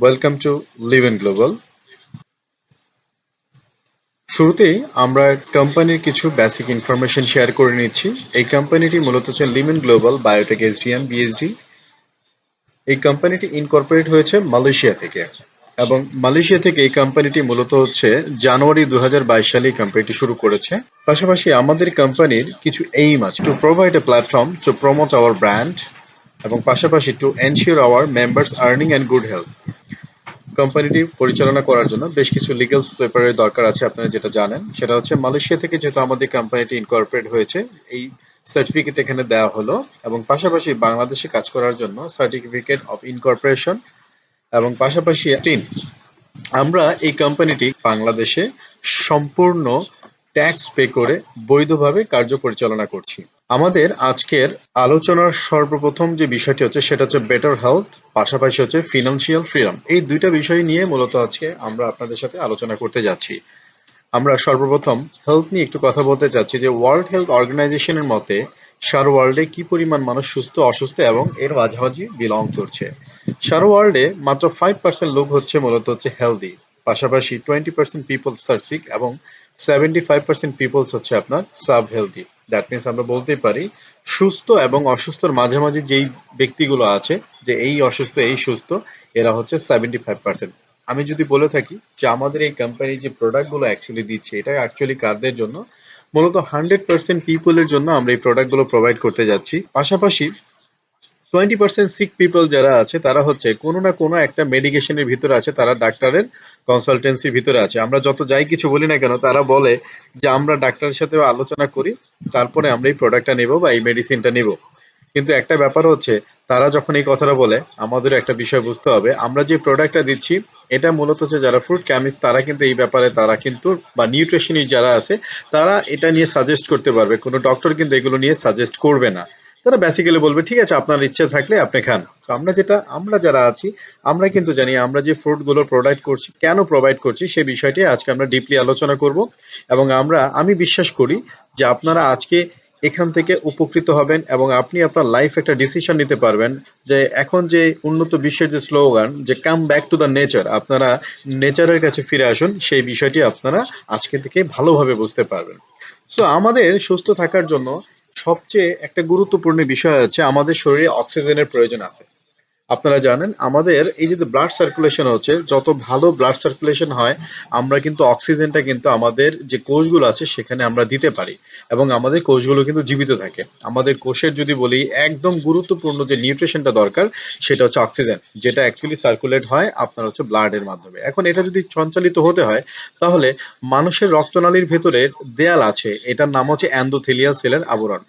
Welcome to live in global শুরুতেই আমরা কোম্পানির কিছু বেসিক ইনফরমেশন শেয়ার করে নিচ্ছি। এই কোম্পানিটি মূলত হচ্ছে Limen global biotech SDM BSD এই কোম্পানিটি ইনকর্পোরেট হয়েছে মালয়েশিয়া থেকে এবং মালয়েশিয়া থেকে এই কোম্পানিটি মূলত হচ্ছে জানুয়ারি দু হাজার বাইশ সালে এই কোম্পানিটি শুরু করেছে। পাশাপাশি আমাদের কোম্পানির কিছু এইম আছে। To provide a platform to promote our brand এবং পাশাপাশি to ensure our members earning and good health কোম্পানিটি পরিচালনা করার জন্য বেশ কিছু লিগ্যাল পেপারের দরকার আছে আপনারা যেটা জানেন। সেটা হচ্ছে মালয়েশিয়া থেকে যেহেতু আমাদের কোম্পানিটি ইনকর্পোরেট হয়েছে, এই সার্টিফিকেট এখানে দেওয়া হলো এবং পাশাপাশি বাংলাদেশে কাজ করার জন্য সার্টিফিকেট অফ ইনকর্পোরেশন এবং পাশাপাশি টিন। আমরা এই কোম্পানিটি বাংলাদেশে সম্পূর্ণ ট্যাক্স পে করে বৈধভাবে কার্য পরিচালনা করছি। আমাদের আজকের আলোচনার সর্বপ্রথম যে বিষয়টি হচ্ছে, সেটা হচ্ছে বেটার হেলথ পাশাপাশি হচ্ছে ফিনান্সিয়াল ফ্রিডম এই দুইটা বিষয় নিয়ে মূলত আজকে আমরা আপনাদের সাথে আলোচনা করতে যাচ্ছি। আমরা সর্বপ্রথম হেলথ নিয়ে একটু কথা বলতে চাচ্ছি যে ওয়ার্ল্ড হেলথ অর্গানাইজেশনের মতে, সারা ওয়ার্ল্ডে কি পরিমাণ মানুষ সুস্থ, অসুস্থ এবং এর মাঝামাঝি বিলং করছে? সারা ওয়ার্ল্ডে মাত্র ফাইভ পার্সেন্ট লোক হচ্ছে মূলত হচ্ছে হেলদি পাশাপাশি twenty percent peoples are sick এবং সেভেন্টি ফাইভ পার্সেন্ট পিপলস হচ্ছে আপনার সাব হেলদি দ্যাট মিনস আমরা বলতে পারি, সুস্থ এবং অসুস্থর মাঝামাঝি যেই ব্যক্তিগুলো আছে, যে এই অসুস্থ, এই সুস্থ, এরা হচ্ছে সেভেন্টি ফাইভ পার্সেন্ট আমি যদি বলে থাকি যে আমাদের এই কোম্পানি যে প্রোডাক্টগুলো অ্যাকচুয়ালি দিচ্ছে, এটা অ্যাকচুয়ালি কারদের জন্য? মূলত হান্ড্রেড পার্সেন্ট পিপলের জন্য আমরা এই প্রোডাক্টগুলো প্রোভাইড করতে যাচ্ছি। পাশাপাশি টোয়েন্টি পার্সেন্ট সিক পিপল যারা আছে, তারা হচ্ছে কোনো না কোনো একটা মেডিকেশনের ভিতরে আছে, তারা ডাক্তারের কনসালটেন্সির ভিতরে আছে। আমরা যত যাই কিছু বলি না কেন, তারা বলে যে আমরা ডাক্তারের সাথে আলোচনা করি, তারপরে আমরা এই প্রোডাক্টটা নেব বা এই মেডিসিনটা নেব। কিন্তু একটা ব্যাপার হচ্ছে, তারা যখন এই কথাটা বলে আমাদের একটা বিষয় বুঝতে হবে। আমরা যে প্রোডাক্টটা দিচ্ছি, এটা মূলত হচ্ছে যারা ফ্রুট কেমিস্ট তারা কিন্তু এই ব্যাপারে, তারা কিন্তু, বা নিউট্রিশনিস্ট যারা আছে, তারা এটা নিয়ে সাজেস্ট করতে পারবে। কোনো ডক্টর কিন্তু এগুলো নিয়ে সাজেস্ট করবে না। তারা বেসিক্যালি বলবে, ঠিক আছে, আপনার ইচ্ছে থাকলে আপনি খান। তো আমরা যেটা, আমরা যারা আছি, আমরা কিন্তু জানি আমরা যে ফ্রুটগুলো প্রোভাইড করছি, কেন প্রোভাইড করছি সেই বিষয়টি আজকে আমরা ডিপলি আলোচনা করব এবং আমরা, আমি বিশ্বাস করি যে আপনারা আজকে এখান থেকে উপকৃত হবেন এবং আপনি আপনার লাইফ একটা ডিসিশন নিতে পারবেন যে এখন যে উন্নত বিশ্বের যে স্লোগান যে come back to the nature আপনারা নেচারের কাছে ফিরে আসুন, সেই বিষয়টি আপনারা আজকে থেকে ভালোভাবে বুঝতে পারবেন। সো আমাদের সুস্থ থাকার জন্য সবচেয়ে একটা গুরুত্বপূর্ণ বিষয় হচ্ছে আমাদের শরীরে অক্সিজেনের প্রয়োজন আছে। আপনারা জানেন, আমাদের এই যে ব্লাড সার্কুলেশন হচ্ছে, যত ভালো ব্লাড সার্কুলেশন হয়, আমরা কিন্তু অক্সিজেনটা কিন্তু আমাদের যে কোষগুলো আছে, সেখানে আমরা দিতে পারি। এবং আমাদের কোষগুলো কিন্তু জীবিত থাকে। আমাদের কোষের যদি বলি, একদম গুরুত্বপূর্ণ যে নিউট্রিশনটা দরকার, সেটা হচ্ছে অক্সিজেন যেটা অ্যাকচুয়ালি সার্কুলেট হয় আপনার হচ্ছে ব্লাডের মাধ্যমে। এখন এটা যদি সঞ্চালিত হতে হয়, তাহলে মানুষের রক্তনালীর ভেতরে দেয়াল আছে, এটার নাম হচ্ছে অ্যান্ডোথেলিয়াল সেলের আবরণ।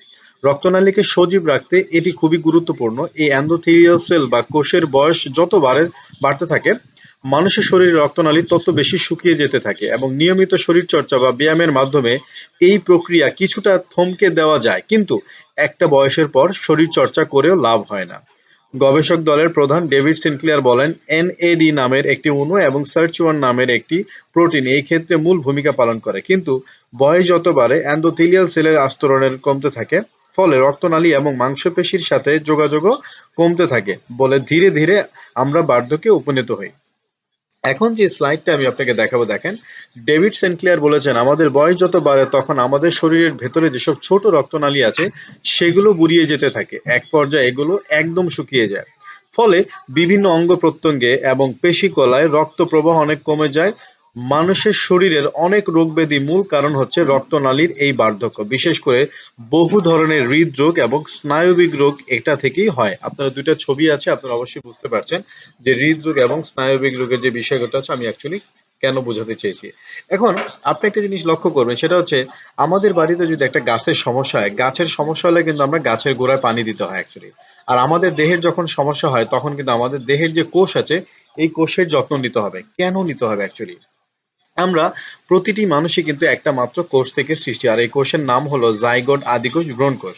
রক্তনালীকে সজীব রাখতে এটি খুবই গুরুত্বপূর্ণ। এই অ্যান্ডোথেলিয়াল সেল বা কোষের বয়স যত বাড়ে, বাড়তে থাকে, মানুষের শরীরে রক্তনালী তত বেশি শুকিয়ে যেতে থাকে এবং নিয়মিত শরীরচর্চা বা ব্যায়ামের মাধ্যমে এই প্রক্রিয়া কিছুটা থমকে দেওয়া যায়। কিন্তু একটা বয়সের পর শরীরচর্চা করেও লাভ হয় না। গবেষক দলের প্রধান ডেভিড সিনক্লিয়ার বলেন, এনএডি নামের একটি অণু এবং সার্চওয়ান নামের একটি প্রোটিন এই ক্ষেত্রে মূল ভূমিকা পালন করে। কিন্তু বয়স যত বাড়ে অ্যান্ডোথেলিয়াল সেলের আস্তরণের কমতে থাকে। ফলে রক্তনালী এবং মাংসপেশির সাথে যোগাযোগও কমতে থাকে বলে ধীরে ধীরে আমরা বার্ধক্যে উপনীত হই। এখন যে স্লাইডটা আমি আপনাকে দেখাবো দেখেন, ডেভিড সেন্টক্লিয়ার বলেছেন, আমাদের বয়স যত বাড়ে তখন আমাদের শরীরের ভেতরে যেসব ছোট রক্তনালী আছে, সেগুলো বুড়িয়ে যেতে থাকে। এক পর্যায়ে এগুলো একদম শুকিয়ে যায়। ফলে বিভিন্ন অঙ্গ প্রত্যঙ্গে এবং পেশি কলায় রক্ত প্রবাহ অনেক কমে যায় মানুষের শরীরের অনেক রোগব্যাধি মূল কারণ হচ্ছে রক্তনালীর এই বার্ধক্য। বিশেষ করে বহু ধরনের হৃদরোগ এবং স্নায়বিক রোগ এটা থেকেই হয়। আপনারা দুইটা ছবি আছে, আপনারা অবশ্যই বুঝতে পারছেন যে হৃদরোগ এবং স্নায়বিক রোগের যে বিষয়টা আছে, আমি অ্যাকচুয়ালি কেন বোঝাতে চেয়েছি। এখন আপনি একটা জিনিস লক্ষ্য করবেন, সেটা হচ্ছে আমাদের বাড়িতে যদি একটা গাছের সমস্যা হয়, গাছের সমস্যা হলে কিন্তু আমরা গাছের গোড়ায় পানি দিতে হয় অ্যাকচুয়ালি আর আমাদের দেহের যখন সমস্যা হয়, তখন কিন্তু আমাদের দেহের যে কোষ আছে, এই কোষের যত্ন নিতে হবে। কেন নিতে হবে অ্যাকচুয়ালি আমরা প্রতিটি মানুষই কিন্তু একটা মাত্র কোষ থেকে সৃষ্টি, আর এই কোষের নাম হলো জাইগোট আদিকোষ ভ্রূণ কোষ।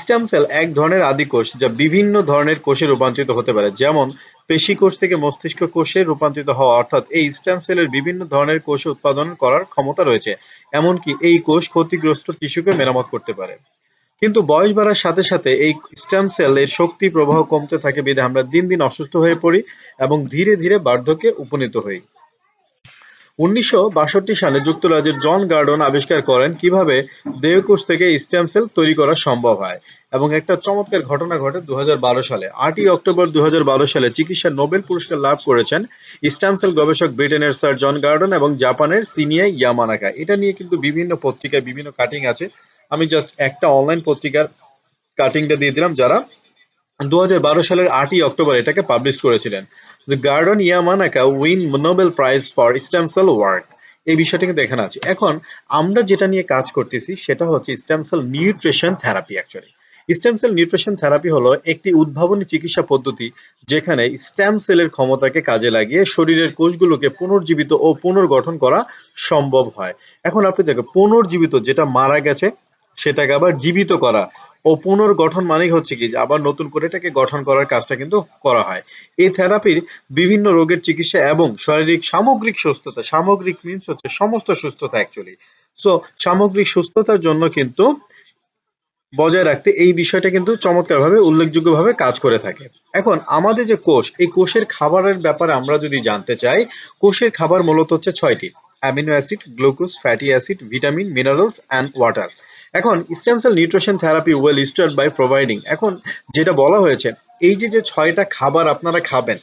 স্টেম সেল এক ধরনের আদিকোষ যা বিভিন্ন ধরনের কোষে রূপান্তরিত হতে পারে, যেমন পেশি কোষ থেকে মস্তিষ্ক কোষে রূপান্তরিত হওয়া, অর্থাৎ এই স্টেম সেলের বিভিন্ন ধরনের কোষ উৎপাদন করার ক্ষমতা রয়েছে, এমনকি এই কোষ ক্ষতিগ্রস্ত টিস্যুকে মেরামত করতে পারে। কিন্তু বয়স বাড়ার সাথে সাথে এই স্টেম সেল এর শক্তি প্রবাহ কমতে থাকে বিধে আমরা দিন দিন অসুস্থ হয়ে পড়ি এবং ধীরে ধীরে বার্ধক্যে উপনীত হই। উনিশশো বাষট্টি সালে যুক্তরাজ্যের জন গার্ডন আবিষ্কার করেন কীভাবে দেহকোষ থেকে স্টেম সেল তৈরি করা সম্ভব হয় এবং একটা চমৎকার ঘটনা ঘটে দু সালে। আটই অক্টোবর দু হাজার বারো সালে চিকিৎসা নোবেল পুরস্কার লাভ করেছেন স্টেম সেল গবেষক ব্রিটেনের স্যার জন গার্ডন এবং জাপানের সিনিয়া ইয়ামানাকা। এটা নিয়ে কিন্তু বিভিন্ন পত্রিকায় বিভিন্ন কাটিং আছে। আমি জাস্ট একটা অনলাইন পত্রিকার কাটিংটা দিয়ে দিলাম যারা দু হাজার বারো সালের আটই অক্টোবর এটাকে পাবলিশ করেছিলেন। যে Gurdon Yamanaka win Nobel prize for stem cell work. এই বিষয়টা কিন্তু এখানে আছে এখন আমরা যেটা নিয়ে কাজ করতেছি সেটা হচ্ছে stem cell nutrition therapy actually stem cell nutrition therapy হলো একটি উদ্ভাবনী চিকিৎসা পদ্ধতি যেখানে স্টেম সেলের ক্ষমতাকে কাজে লাগিয়ে শরীরের কোষগুলোকে পুনর্জীবিত ও পুনর্গঠন করা সম্ভব হয়। এখন আপনি দেখেন, পুনর্জীবিত যেটা মারা গেছে, সেটাকে আবার জীবিত করা ও পুনর্গঠন মানেই হচ্ছে কি যে আবার নতুন করে এটাকে গঠন করার কাজটা কিন্তু করা হয়। এই থেরাপির বিভিন্ন রোগের চিকিৎসা এবং শারীরিক সামগ্রিক সুস্থতা, সামগ্রিক মিনস হচ্ছে সমস্ত সুস্থতা অ্যাকচুয়ালি সো সামগ্রিক সুস্থতার জন্য কিন্তু বজায় রাখতে এই বিষয়টা কিন্তু চমৎকারভাবে, উল্লেখযোগ্যভাবে কাজ করে থাকে। এখন, আমাদের যে কোষ, এই কোষের খাবারের ব্যাপারে আমরা যদি জানতে চাই, কোষের খাবার মূলত হচ্ছে ছয়টি। Amino acid, glucose, fatty acid, vitamin, minerals and water এখন stem cell nutrition therapy will start by providing এখন যেটা বলা হয়েছে, এই যে যে ছয়টা খাবার আপনারা খাবেন,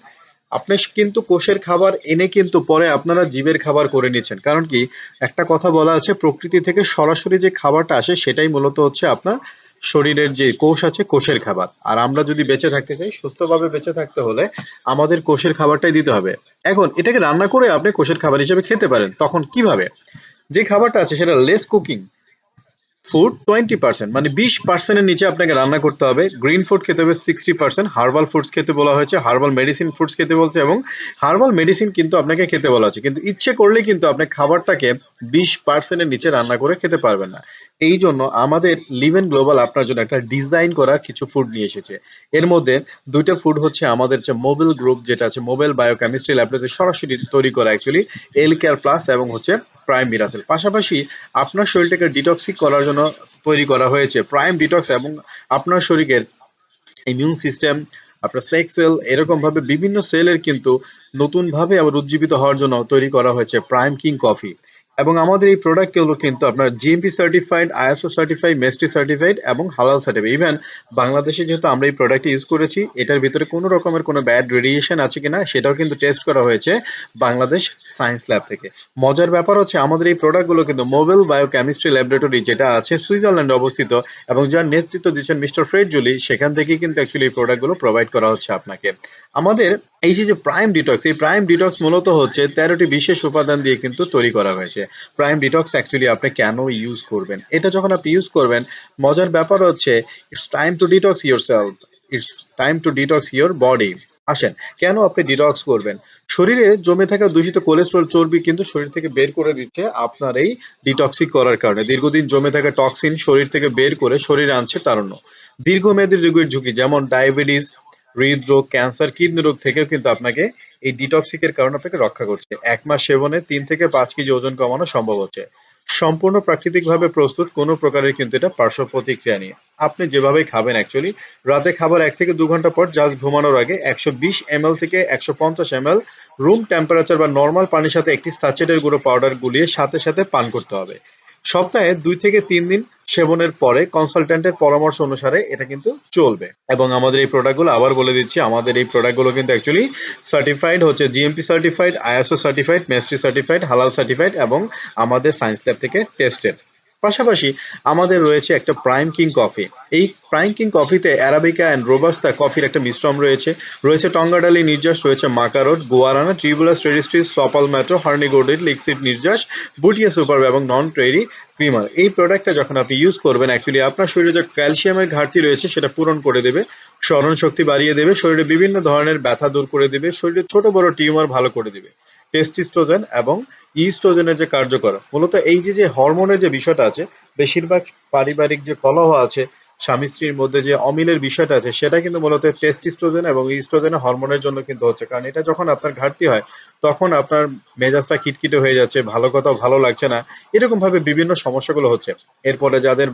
আপনি কিন্তু কোষের খাবার এনে কিন্তু পরে আপনারা জীবের খাবার করে নিচ্ছেন। কারণ কি, একটা কথা বলা আছে, প্রকৃতি থেকে সরাসরি যে খাবারটা আসে, সেটাই মূলত হচ্ছে আপনার শরীরের যে কোষ আছে, কোষের খাবার। আর আমরা যদি বেঁচে থাকতে চাই, সুস্থভাবে বেঁচে থাকতে হলে আমাদের কোষের খাবারটাই দিতে হবে। এখন, এটাকে রান্না করে আপনি কোষের খাবার হিসেবে খেতে পারেন। তখন কীভাবে? যে খাবারটা আছে, সেটা less cooking food twenty percent মানে বিশ পার্সেন্টের নিচে আপনাকে রান্না করতে হবে। গ্রিন ফুড খেতে হবে সিক্সটি পার্সেন্ট হার্বাল ফুডস খেতে বলা হয়েছে হার্বাল মেডিসিন ফুডস খেতে বলছে এবং হার্বাল মেডিসিন কিন্তু আপনাকে খেতে বলা হচ্ছে। কিন্তু ইচ্ছে করলে কিন্তু আপনি খাবারটাকে বিশ পার্সেন্টের নিচে রান্না করে খেতে পারবেন না। এই জন্য আমাদের লিভেন গ্লোবাল আপনার জন্য একটা ডিজাইন করা কিছু ফুড নিয়ে এসেছে। এর মধ্যে দুইটা ফুড হচ্ছে আমাদের যে মোবাইল গ্রুপ যেটা আছে মোবাইল বায়োকেমিস্ট্রি ল্যাবরেটরি সরাসরি তৈরি করা অ্যাকচুয়ালি এল কেয়ার প্লাস এবং হচ্ছে প্রাইম মিরাসেল পাশাপাশি আপনার শরীরটাকে ডিটক্সিক করার জন্য তৈরি করা হয়েছে প্রাইম ডিটক্স এবং আপনার শরীরের ইমিউন সিস্টেম আপনার সেক্স সেল এরকমভাবে বিভিন্ন সেলের কিন্তু নতুনভাবে আবার উজ্জীবিত হওয়ার জন্য তৈরি করা হয়েছে প্রাইম কিং কফি এবং আমাদের এই প্রোডাক্টগুলো কিন্তু আপনার GMP certified ISO certified MeSTI certified এবং হালাল সার্টিফাইড ইভেন বাংলাদেশে যেহেতু আমরা এই প্রোডাক্ট ইউজ করেছি, এটার ভিতরে কোনো রকমের কোনো ব্যাড রেডিয়েশন আছে কিনা সেটাও কিন্তু টেস্ট করা হয়েছে বাংলাদেশ সায়েন্স ল্যাব থেকে। মজার ব্যাপার হচ্ছে আমাদের এই প্রোডাক্টগুলো কিন্তু মোবাইল বায়োকেমিস্ট্রি ল্যাবরেটরি যেটা আছে সুইজারল্যান্ডে অবস্থিত এবং যার নেতৃত্ব দিচ্ছেন মিস্টার ফ্রেড জুলি, সেখান থেকেই কিন্তু অ্যাকচুয়ালি এই প্রোডাক্টগুলো প্রোভাইড করা হচ্ছে আপনাকে। আমাদের এই যে প্রাইম ডিটক্স এই প্রাইম ডিটক্স মূলত হচ্ছে তেরোটি বিশেষ উপাদান দিয়ে কিন্তু তৈরি করা হয়েছে। প্রাইম ডিটক্স অ্যাকচুয়ালি আপনি কেন ইউজ করবেন? এটা যখন আপনি ইউজ করবেন, মজার ব্যাপার হচ্ছে it's time to detox yourself it's time to detox your body আসেন, কেন আপনি ডিটক্স করবেন? শরীরে জমে থাকা দূষিত কোলেস্ট্রল চর্বি কিন্তু শরীর থেকে বের করে দিচ্ছে আপনার এই ডিটক্সিক করার কারণে। দীর্ঘদিন জমে থাকা টক্সিন শরীর থেকে বের করে শরীরে আনছে তারণ্য। দীর্ঘমেয়াদী রোগের ঝুঁকি যেমন ডায়াবেটিস হৃদরোগ, ক্যান্সার, কিডনি রোগ থেকেও কিন্তু আপনাকে এই ডিটক্সিকের কারণে আপনাকে রক্ষা করছে। এক মাস সেবনে তিন থেকে পাঁচ কেজি ওজন কমানো সম্ভব হচ্ছে। সম্পূর্ণ প্রাকৃতিকভাবে প্রস্তুত, কোনো প্রকারের কিন্তু এটা পার্শ্ব প্রতিক্রিয়া নিয়ে আপনি যেভাবে খাবেন অ্যাকচুয়ালি রাতে খাবার এক থেকে দু ঘণ্টা পর জাস্ট ঘুমানোর আগে একশো বিশ এম থেকে একশো পঞ্চাশ এম রুম টেম্পারেচার বা নর্মাল পানির সাথে একটি সাচেটের গুঁড়ো পাউডার গুলিয়ে সাথে সাথে পান করতে হবে। সপ্তাহে দুই থেকে তিন দিন সেবনের পরে কনসালট্যান্টের পরামর্শ অনুসারে এটা কিন্তু চলবে। এবং আমাদের এই প্রোডাক্টগুলো আবার বলে দিচ্ছি, আমাদের এই প্রোডাক্টগুলো কিন্তু অ্যাকচুয়ালি সার্টিফাইড হচ্ছে GMP certified ISO certified MeSTI certified হালাল সার্টিফাইড এবং আমাদের সায়েন্স ল্যাব থেকে টেস্টেড পাশাপাশি আমাদের রয়েছে একটা প্রাইম কিং কফি এই প্রাইম কিং কফিতে অ্যারাবিকা অ্যান্ড রোবাস্তা কফির একটা মিশ্রণ রয়েছে। রয়েছে টঙ্গাডালি নির্যাস রয়েছে মাকারোট গুয়ারানা ট্রিবুলাস টেরিস্ট্রিস সপাল ম্যাটো হার্নিগোডিড লিক্সিড নির্যাস বুটিয়া সুপার এবং নন ট্রেরি ক্রিমার এই প্রোডাক্টটা যখন আপনি ইউজ করবেন অ্যাকচুয়ালি আপনার শরীরে যে ক্যালসিয়ামের ঘাটতি রয়েছে, সেটা পূরণ করে দেবে। স্মরণ শক্তি বাড়িয়ে দেবে, শরীরে বিভিন্ন ধরনের ব্যথা দূর করে দেবে, শরীরে ছোট বড় টিউমার ভালো করে দেবে। টেস্টিস্ট্রোজেন এবং ইস্ট্রোজেনের যে কার্যকর মূলত এই যে যে হরমোনের যে বিষয়টা আছে, বেশিরভাগ পারিবারিক যে কলহ আছে স্বামী স্ত্রীর মধ্যে যে অমিলের বিষয়টা আছে, সেটা কিন্তু মূলত টেস্টিস্ট্রোজেন এবং ইস্ট্রোজেন হরমোনের জন্য কিন্তু হচ্ছে। কারণ এটা যখন আপনার ঘাটতি হয়, তখন আপনার মেজাজটা খিটখিটে হয়ে যাচ্ছে, ভালো কথাও ভালো লাগছে না। এরকম ভাবে বিভিন্ন সমস্যাগুলো হচ্ছে। এরপরে যাদের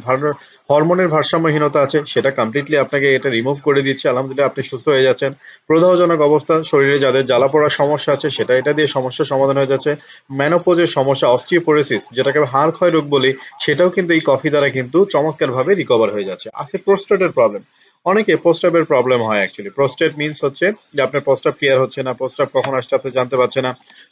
হরমোনের ভারসাম্যহীনতা আছে, সেটা কমপ্লিটলি আপনাকে এটা রিমুভ করে দিচ্ছে। আলহামদুলিল্লাহ, আপনি সুস্থ হয়ে যাচ্ছেন। প্রদাহজনক অবস্থা, শরীরে যাদের জ্বালা পোড়ার সমস্যা আছে, সেটা এটা দিয়ে সমস্যার সমাধান হয়ে যাচ্ছে। ম্যানোপোজের সমস্যা অস্টিওপোরোসিস যেটাকে হাড় ক্ষয় রোগ বলি, সেটাও কিন্তু এই কফি দ্বারা কিন্তু চমৎকার ভাবে রিকভার হয়ে যাচ্ছে। আছে প্রোস্টেটের প্রবলেম অনেকে প্রস্টাবের প্রবলেম হয় অ্যাকচুয়ালি প্রোস্টেট মিন্স হচ্ছে যে আপনার প্রস্টাব ক্লিয়ার হচ্ছে না প্রস্টাব কখন আসছে আপনি জানতে পারছেন না।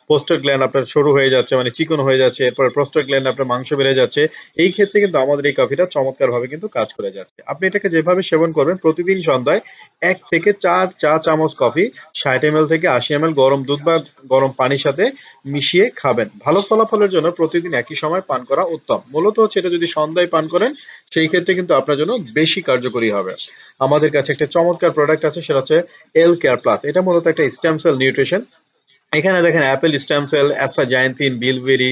প্রোস্টেট গ্ল্যান্ড আপনার সরু হয়ে যাচ্ছে মানে চিকন হয়ে যাচ্ছে, এরপরে প্রোস্টেট গ্ল্যান্ড আপনার মাংস বেড়ে যাচ্ছে। এই ক্ষেত্রে কিন্তু আমাদের এই কফিটা চমৎকার ভাবে কিন্তু কাজ করে যাচ্ছে। আপনি এটাকে যেভাবে সেবন করবেন, প্রতিদিন সন্ধ্যায় এক থেকে চার চা চামচ কফি ষাট এম থেকে আশি এম গরম দুধ বা গরম পানির সাথে মিশিয়ে খাবেন। ভালো ফলাফলের জন্য প্রতিদিন একই সময় পান করা উত্তম। মূলত হচ্ছে এটা যদি সন্ধ্যায় পান করেন, সেই ক্ষেত্রে কিন্তু আপনার জন্য বেশি কার্যকরী হবে। আমাদের কাছে একটা চমৎকার প্রোডাক্ট আছে, সেটা হচ্ছে এল কেয়ার প্লাস এটা মূলত একটা স্টেম সেল নিউট্রিশন এখানে দেখেন apple stem cell astaxanthin bilberry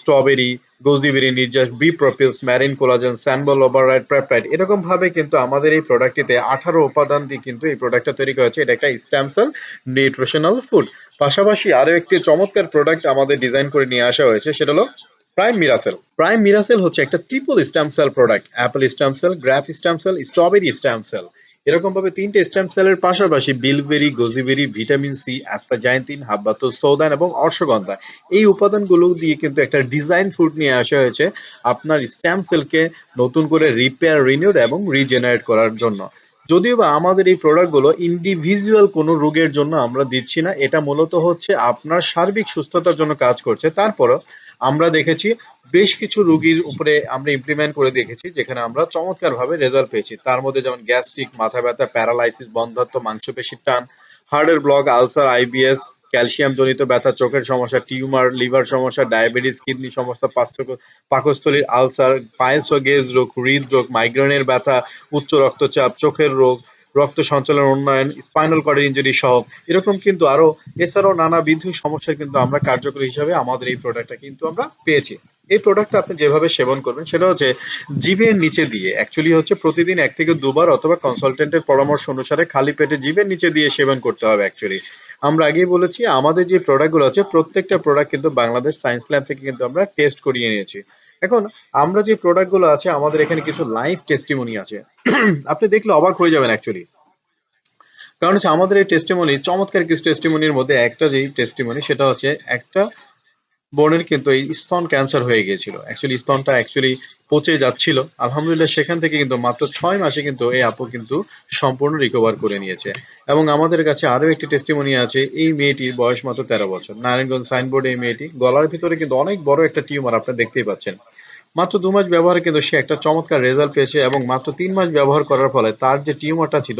strawberry goji berry নির্যাস বি প্রপিলস ম্যারিন কোলাজেন স্যানবল ওভাররাইড প্রেপটাইড এরকম ভাবে কিন্তু আমাদের এই প্রোডাক্টটিতে আঠারো উপাদান দিয়ে কিন্তু এই প্রোডাক্টটা তৈরি করা হয়েছে। এটা একটা স্টেম সেল নিউট্রিশনাল ফুড পাশাপাশি আরও একটি চমৎকার প্রোডাক্ট আমাদের ডিজাইন করে নিয়ে আসা হয়েছে, সেটা হলো প্রাইম মিরাসেল প্রাইম মিরাসেল হচ্ছে একটা triple stamp cell product apple stamp cell grape stamp cell strawberry stamp cell এরকম ভাবে তিনটে স্ট্যাম্প সেলের পাশাপাশি বিলবেরি গোজিবেরি ভিটামিন সি অ্যাস্তাজাইন্থিন হাব্বাতো সৌদান এবং অর্শগন্ধা এই উপাদানগুলো দিয়ে কিন্তু একটা ডিজাইন ফুড নিয়ে আসা হয়েছে আপনার স্ট্যাম্প সেলকে নতুন করে রিপেয়ার রিনিউড এবং রিজেনারেট করার জন্য। যদিও বা আমাদের এই প্রোডাক্টগুলো ইন্ডিভিজুয়াল কোনো রোগের জন্য আমরা দিচ্ছি না, এটা মূলত হচ্ছে আপনার সার্বিক সুস্থতার জন্য কাজ করছে। তারপরও আমরা দেখেছি বেশ কিছু রোগীর উপরে আমরা ইমপ্লিমেন্ট করে দেখেছি, যেখানে আমরা চমৎকার ভাবে রেজাল্ট পেয়েছি। তার মধ্যে যেমন গ্যাস্ট্রিক মাথা ব্যথা প্যারালাইসিস বন্ধাত্ম মাংসপেশির টান হার্টের ব্লক আলসার আইবিএস ক্যালসিয়াম জনিত ব্যথা, চোখের সমস্যা টিউমার লিভার সমস্যা ডায়াবেটিস কিডনি সমস্যা পাকস্থলীর আলসার পায়েস ও গেজ রোগ, হৃদরোগ মাইগ্রেনের ব্যথা, উচ্চ রক্তচাপ, চোখের রোগ রক্ত সঞ্চালন, উন্নয়ন স্পাইনাল কর্ডের ইঞ্জুরি সহ। এরকম কিন্তু আরও এছাড়াও নানা নানাবিধ সমস্যা কিন্তু আমরা কার্যকরী হিসাবে আমাদের এই প্রোডাক্টটা কিন্তু আমরা পেয়েছি। এই প্রোডাক্টটা আপনি যেভাবে সেবন করবেন, সেটা হচ্ছে জিভের নিচে দিয়ে অ্যাকচুয়ালি হচ্ছে প্রতিদিন এক থেকে দুবার অথবা কনসালটেন্টের পরামর্শ অনুসারে খালি পেটে জিভের নিচে দিয়ে সেবন করতে হবে অ্যাকচুয়ালি আমরা আগেই বলেছি, আমাদের যে প্রোডাক্টগুলো আছে, প্রত্যেকটা প্রোডাক্ট কিন্তু বাংলাদেশ সায়েন্স ল্যাব থেকে কিন্তু আমরা টেস্ট করিয়ে নিয়েছি। এখন আমরা যে প্রোডাক্টগুলো আছে, আমাদের এখানে কিছু লাইভ টেস্টিমনি আছে। আপনি দেখলে অবাক হয়ে যাবেন অ্যাকচুয়ালি কারণ হচ্ছে আমাদের এই টেস্টিমনি চমৎকার কিছু টেস্টিমনির মধ্যে একটা যেই টেস্টিমনি সেটা হচ্ছে একটা বোনের কিন্তু এই স্তন ক্যান্সার হয়ে গিয়েছিল। অ্যাকচুয়ালি স্তনটা অ্যাকচুয়ালি পচে যাচ্ছিল। আলহামদুলিল্লাহ সেখান থেকে কিন্তু মাত্র ছয় মাসে কিন্তু এই আপু কিন্তু সম্পূর্ণ রিকভার করে নিয়েছে। এবং আমাদের কাছে আরও একটি টেস্টিমনি আছে, এই মেয়েটির বয়স মাত্র তেরো বছর। নারায়ণগঞ্জ সাইনবোর্ডে এই মেয়েটি গলার ভিতরে কিন্তু অনেক বড় একটা টিউমার আপনারা দেখতেই পাচ্ছেন। মাত্র দু মাস ব্যবহারে কিন্তু সে একটা চমৎকার রেজাল্ট পেয়েছে এবং মাত্র তিন মাস ব্যবহার করার ফলে তার যে টিউমারটা ছিল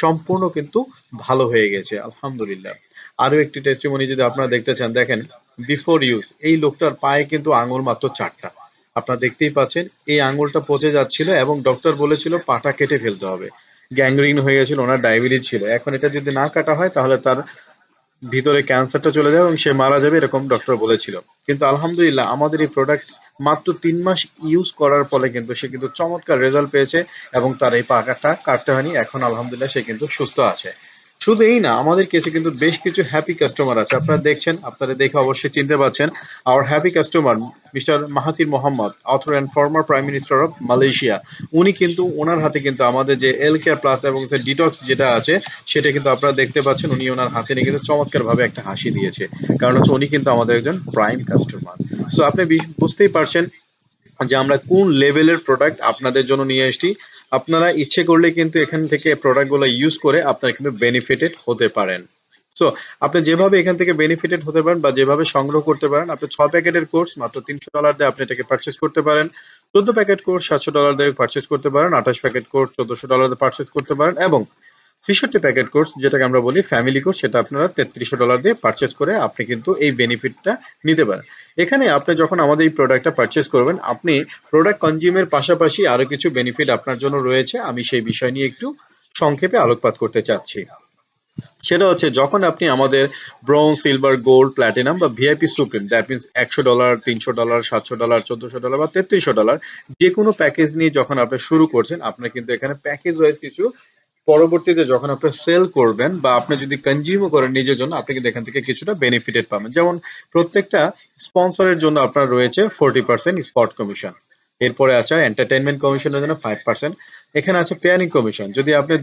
সম্পূর্ণ কিন্তু ভালো হয়ে গেছে। আলহামদুলিল্লাহ। আরও একটি টেস্টিমনি যদি আপনারা দেখতে চান, দেখেন বিফোর ইউজ এই লোকটার পায়ে কিন্তু আঙুল মাত্র চারটা। আপনারা দেখতেই পাচ্ছেন, এই আঙুলটা পচে যাচ্ছিল এবং ডক্টর বলেছিল পাটা কেটে ফেলতে হবে। গ্যাংগ্রিন হয়ে গেছিল, ওনার ডায়াবেটিস ছিল। এখন এটা যদি না কাটা হয়, তাহলে তার ভিতরে ক্যান্সারটা চলে যাবে এবং সে মারা যাবে এরকম ডক্টর বলেছিল। কিন্তু আলহামদুলিল্লাহ, আমাদের এই প্রোডাক্ট মাত্র তিন মাস ইউজ করার ফলে কিন্তু সে কিন্তু চমৎকার রেজাল্ট পেয়েছে এবং তার এই পাকাটা কাটতে হয়নি। এখন আলহামদুলিল্লাহ সে কিন্তু সুস্থ আছে। শুধু এই না, আমাদের কাছে কিন্তু বেশ কিছু হ্যাপি কাস্টমার আছে। আপনারা দেখছেন, আপনারা দেখে অবশ্যই চিনতে পারছেন our happy customer mister Mahathir Mohamad author and former prime minister of Malaysia. উনি কিন্তু, ওনার হাতে কিন্তু আমাদের যে এল কেয়ার প্লাস এবং যে ডিটক্স যেটা আছে, সেটা কিন্তু আপনারা দেখতে পাচ্ছেন, উনি ওনার হাতে নিয়ে কিন্তু চমৎকার ভাবে একটা হাসি দিয়েছে। কারণ হচ্ছে উনি কিন্তু আমাদের একজন প্রাইম কাস্টমার সো আপনি বুঝতেই পারছেন যে আমরা কোন লেভেলের প্রোডাক্ট আপনাদের জন্য নিয়ে এসেছি। আপনারা ইচ্ছে করলে কিন্তু এখান থেকে প্রোডাক্টগুলো ইউজ করে আপনারা কিন্তু বেনিফিটেড হতে পারেন। সো আপনি যেভাবে এখান থেকে বেনিফিটেড হতে পারেন বা যেভাবে সংগ্রহ করতে পারেন, আপনি ছ প্যাকেটের কোর্স মাত্র তিনশো ডলার দিয়ে আপনি এটাকে পারচেস করতে পারেন। চোদ্দ প্যাকেট কোর্স সাতশো ডলার দিয়ে পারচেস করতে পারেন, আঠাশ প্যাকেট কোর্স চোদ্দশো ডলার দিয়ে পারচেস করতে পারেন এবং ছেষট্টি প্যাকেট কোর্স যেটাকে আমরা বলি ফ্যামিলি কোর্স সেটা আপনারা তেত্রিশশো ডলার দিয়ে পারচেস করে আপনি কিন্তু এই বেনিফিটটা নিতে পারেন। এখানে আপনি যখন আমাদের এই প্রোডাক্টটা পারচেস করবেন আপনি প্রোডাক্ট কনজিউমের পাশাপাশি আরও কিছু বেনিফিট আপনার জন্য রয়েছে। আমি সেই বিষয় নিয়ে একটু সংক্ষেপে আলোকপাত করতে চাচ্ছি। সেটা হচ্ছে যখন আপনি আমাদের ব্রোঞ্জ, সিলভার, গোল্ড, প্লাটিনাম বা ভিআইপি সুপ্রিম দ্যাট মিনস একশো ডলার, তিনশো ডলার, সাতশো ডলার, চোদ্দশো ডলার বা তেত্রিশশো ডলার যে কোনো প্যাকেজ নিয়ে যখন আপনি শুরু করছেন আপনার কিন্তু এখানে প্যাকেজ ওয়াইজ কিছু পরবর্তীতে যখন আপনি সেল করবেন বা আপনি যদি কনজিউমও করেন নিজের জন্য, আপনি কিন্তু এখান থেকে কিছুটা বেনিফিটেড পাবেন। যেমন প্রত্যেকটা স্পন্সরের জন্য আপনার রয়েছে ফোরটি পার্সেন্ট স্পট কমিশন এরপরে আছে এন্টারটেনমেন্ট কমিশনের জন্য ফাইভ পার্সেন্ট এখানে আছে পেয়ারিং কমিশন যদি আপনি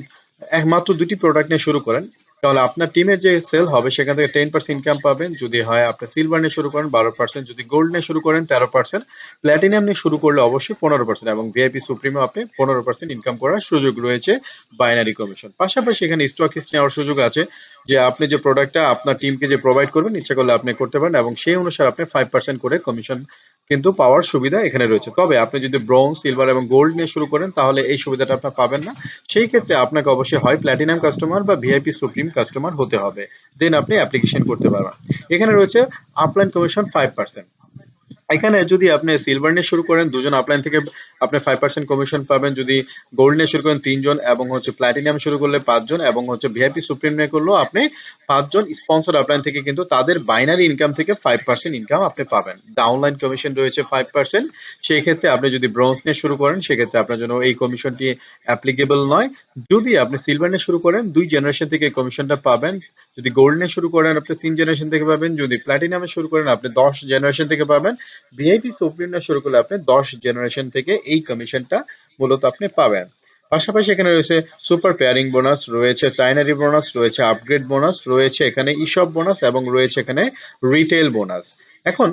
একমাত্র দুটি প্রোডাক্ট নিয়ে শুরু করেন তাহলে আপনার টিমের যে সেল হবে, সেখান থেকে টেন পার্সেন্ট ইনকাম পাবেন। যদি হয়, আপনি সিলভার নিয়ে শুরু করেন, বারো পার্সেন্ট যদি গোল্ড নিয়ে শুরু করেন, তেরো পার্সেন্ট প্ল্যাটিনাম নিয়ে শুরু করলে অবশ্যই পনেরো পার্সেন্ট এবং ভিআইপি সুপ্রিমো আপনি পনেরো পার্সেন্ট ইনকাম করার সুযোগ রয়েছে বাইনারি কমিশন পাশাপাশি এখানে স্টকিস নেওয়ার সুযোগ আছে যে আপনি যে প্রোডাক্টটা আপনার টিমকে যে প্রোভাইড করবেন, ইচ্ছা করলে আপনি করতে পারেন এবং সেই অনুসারে আপনি ফাইভ পার্সেন্ট করে কমিশন কিন্তু পাওয়ার সুবিধা এখানে রয়েছে। তবে আপনি যদি ব্রোঞ্জ সিলভার এবং গোল্ড নিয়ে শুরু করেন, তাহলে এই সুবিধাটা আপনার পাবেন না। সেই ক্ষেত্রে আপনাকে অবশ্যই হয় প্ল্যাটিনাম কাস্টমার বা ভিআইপি সুপ্রিম কাস্টমার হতে হবে। দেন আপনি অ্যাপ্লিকেশন করতে পারবেন। এখানে রয়েছে আপলাইন কমিশন ফাইভ পার্সেন্ট এখানে যদি আপনি সিলভার নিয়ে শুরু করেন, দুজন আপলাইন থেকে আপনি ফাইভ পার্সেন্ট কমিশন পাবেন। যদি গোল্ড নিয়ে শুরু করেন, তিনজন এবং হচ্ছে প্ল্যাটিনাম শুরু করলে পাঁচজন এবং হচ্ছে ভিআইপি সুপ্রিম নিয়ে করলেও আপনি পাঁচজন স্পন্সর আপলাইন থেকে কিন্তু তাদের বাইনারি ইনকাম থেকে ফাইভ পার্সেন্ট ইনকাম আপনি পাবেন। ডাউনলাইন কমিশন রয়েছে ফাইভ পার্সেন্ট সেই ক্ষেত্রে আপনি যদি ব্রোঞ্জ নিয়ে শুরু করেন, সেক্ষেত্রে আপনার জন্য এই কমিশনটি অ্যাপ্লিকেবল নয়। যদি আপনি সিলভার নিয়ে শুরু করেন, দুই জেনারেশন থেকে এই কমিশনটা পাবেন। যদি গোল্ড শুরু করেন, আপনি তিন জেনারেশন থেকে পাবেন। যদি প্ল্যাটিনামে শুরু করেন, আপনি দশ জেনারেশন থেকে পাবেন। ভিআইপি সুপ্রিম শুরু করলে আপনি দশ জেনারেশন থেকে এই কমিশনটা মূলত আপনি পাবেন। পাশাপাশি এখানে রয়েছে সুপার পেয়ারিং বোনাস রয়েছে টাইনারি বোনাস রয়েছে আপগ্রেড বোনাস রয়েছে এখানে ইসব বোনাস এবং রয়েছে এখানে রিটেল বোনাস এখন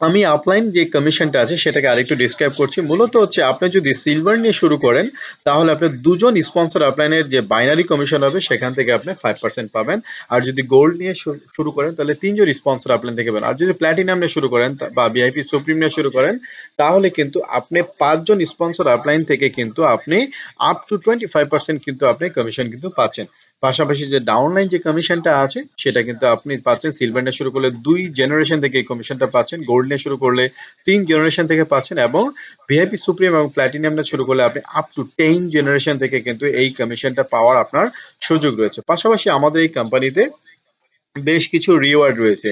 আমি আপলাইন যে কমিশনটা আছে সেটাকে আরেকটু ডিসক্রাইব করছি। মূলত হচ্ছে আপনি যদি সিলভার নিয়ে শুরু করেন, তাহলে আপনি দুজন স্পন্সর আপলাইনের যে বাইনারি কমিশন হবে, সেখান থেকে আপনি ফাইভ পার্সেন্ট পাবেন। আর যদি গোল্ড নিয়ে শুরু করেন, তাহলে তিনজন স্পন্সর আপলাইন থেকে পাবেন। আর যদি প্ল্যাটিনাম নিয়ে শুরু করেন বা ভিআইপি সুপ্রিম নিয়ে শুরু করেন, তাহলে কিন্তু আপনি পাঁচজন স্পন্সর আপলাইন থেকে কিন্তু আপনি up to twenty five percent কিন্তু আপনি কমিশন কিন্তু পাচ্ছেন। পাশাপাশি যে ডাউনলাইন যে কমিশনটা আছে, সেটা কিন্তু আপনি পাচ্ছেন। সিলভার নিয়ে শুরু করলে দুই জেনারেশন থেকে এই কমিশনটা পাচ্ছেন। গোল্ড নিয়ে শুরু করলে তিন জেনারেশন থেকে পাচ্ছেন এবং ভিআইপি সুপ্রিম এবং প্ল্যাটিনাম নিয়ে শুরু করলে আপনি আপ টু টেন জেনারেশন থেকে কিন্তু এই কমিশনটা পাওয়ার আপনার সুযোগ রয়েছে। পাশাপাশি আমাদের এই কোম্পানিতে বেশ কিছু রিওয়ার্ড রয়েছে।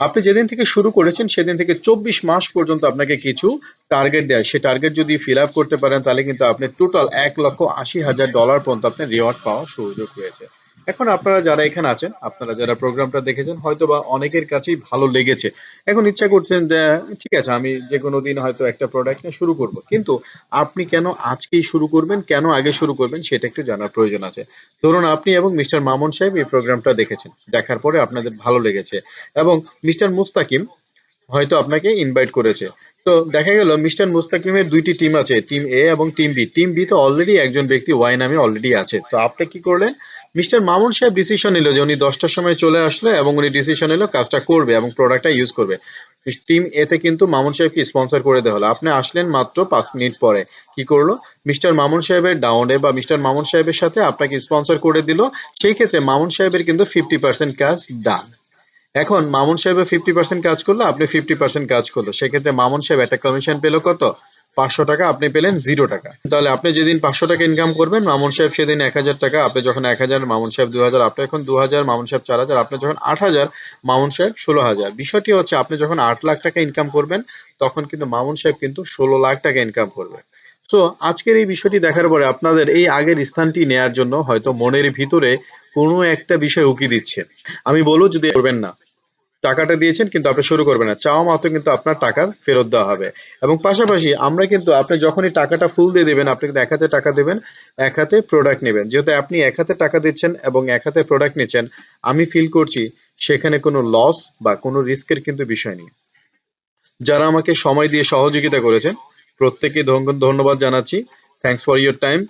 আপনি যেদিন থেকে শুরু করেছেন, সেদিন থেকে চব্বিশ মাস পর্যন্ত আপনাকে কিছু টার্গেট দেয় সে টার্গেট যদি ফিল আপ করতে পারেন, তাহলে কিন্তু আপনি টোটাল এক লক্ষ আশি হাজার ডলার পর্যন্ত আপনি রিওয়ার্ড পাওয়ার সুযোগ রয়েছে। এখন আপনারা যারা এখানে আছেন, আপনারা যারা প্রোগ্রামটা দেখেছেন হয়তো বা অনেকের কাছেই ভালো লেগেছে। এখন ইচ্ছা করছেন যে, ঠিক আছে, আমি যে কোনো দিন হয়তো একটা প্রোডাক্ট নিয়ে শুরু করব। কিন্তু আপনি কেন আজকেই শুরু করবেন, কেন আগে শুরু করবেন, সেটা একটু জানার প্রয়োজন আছে। ধরুন আপনি এবং মিস্টার মামুন সাহেব এই প্রোগ্রামটা দেখেছেন। দেখার পরে আপনাদের ভালো লেগেছে। এবং মিস্টার মুস্তাকিম হয়তো আপনাকে ইনভাইট করেছে। তো দেখা গেল, মিস্টার মুস্তাকিমের দুইটি টিম আছে টিম এ এবং টিম বি টিম বি তো অলরেডি একজন ব্যক্তি ওয়াই নামে অলরেডি আছে। তো আপনি কি করলেন? মিস্টার মামুন সাহেব ডিসিশন নিল যে উনি দশটার সময় চলে আসলো এবং উনি ডিসিশন নিল কাজটা করবে এবং প্রোডাক্টটা ইউজ করবে। টিম এতে কিন্তু মামুন সাহেবকে স্পন্সর করে দেওয়া হলো। আপনি আসলেন মাত্র পাঁচ মিনিট পরে। কি করল? মিস্টার মামুন সাহেবের ডাউনে বা মিস্টার মামুন সাহেবের সাথে আপনাকে স্পন্সর করে দিল। সেই ক্ষেত্রে মামুন সাহেবের কিন্তু ফিফটি পার্সেন্ট কাজ ডান এখন মামুন সাহেবের ফিফটি পার্সেন্ট কাজ করল আপনি ফিফটি পার্সেন্ট কাজ করল। সেক্ষেত্রে মামুন সাহেব একটা কমিশন পেল কত? পাঁচশো টাকা আপনি পেলেন জিরো টাকা। তাহলে আপনি যেদিন পাঁচশো টাকা ইনকাম করবেন, মামুন সাহেব সেদিন এক হাজার টাকা, আপনি যখন এক হাজার, মামুন সাহেব দু হাজার, আপনি এখন দু হাজার, মামুন সাহেব চার হাজার, আপনি যখন আট হাজার, মামুন সাহেব ষোলো হাজার। বিষয়টি হচ্ছে আপনি যখন আট লাখ টাকা ইনকাম করবেন, তখন কিন্তু মামুন সাহেব কিন্তু ষোলো লাখ টাকা ইনকাম করবে। তো আজকের এই বিষয়টি দেখার পরে আপনাদের এই আগের স্থানটি নেয়ার জন্য হয়তো মনের ভিতরে কোনো একটা বিষয় উকি দিচ্ছে। আমি বলব যদি করবেন না টাকাটা দিয়েছেন, কিন্তু আপনি শুরু করবেন না। চাওয়া মাত্র কিন্তু আপনার টাকা ফেরত দেওয়া হবে। এবং পাশাপাশি আমরা কিন্তু আপনি যখনই টাকাটা ফুল দিয়ে দেবেন, আপনি কিন্তু এক হাতে টাকা দেবেন, এক হাতে প্রোডাক্ট নেবেন। যেহেতু আপনি এক হাতে টাকা দিচ্ছেন এবং এক হাতে প্রোডাক্ট নিচ্ছেন, আমি ফিল করছি সেখানে কোনো লস বা কোনো রিস্কের কিন্তু বিষয় নেই। যারা আমাকে সময় দিয়ে সহযোগিতা করেছেন, প্রত্যেককে ধন্যবাদ জানাচ্ছি। Thanks for your time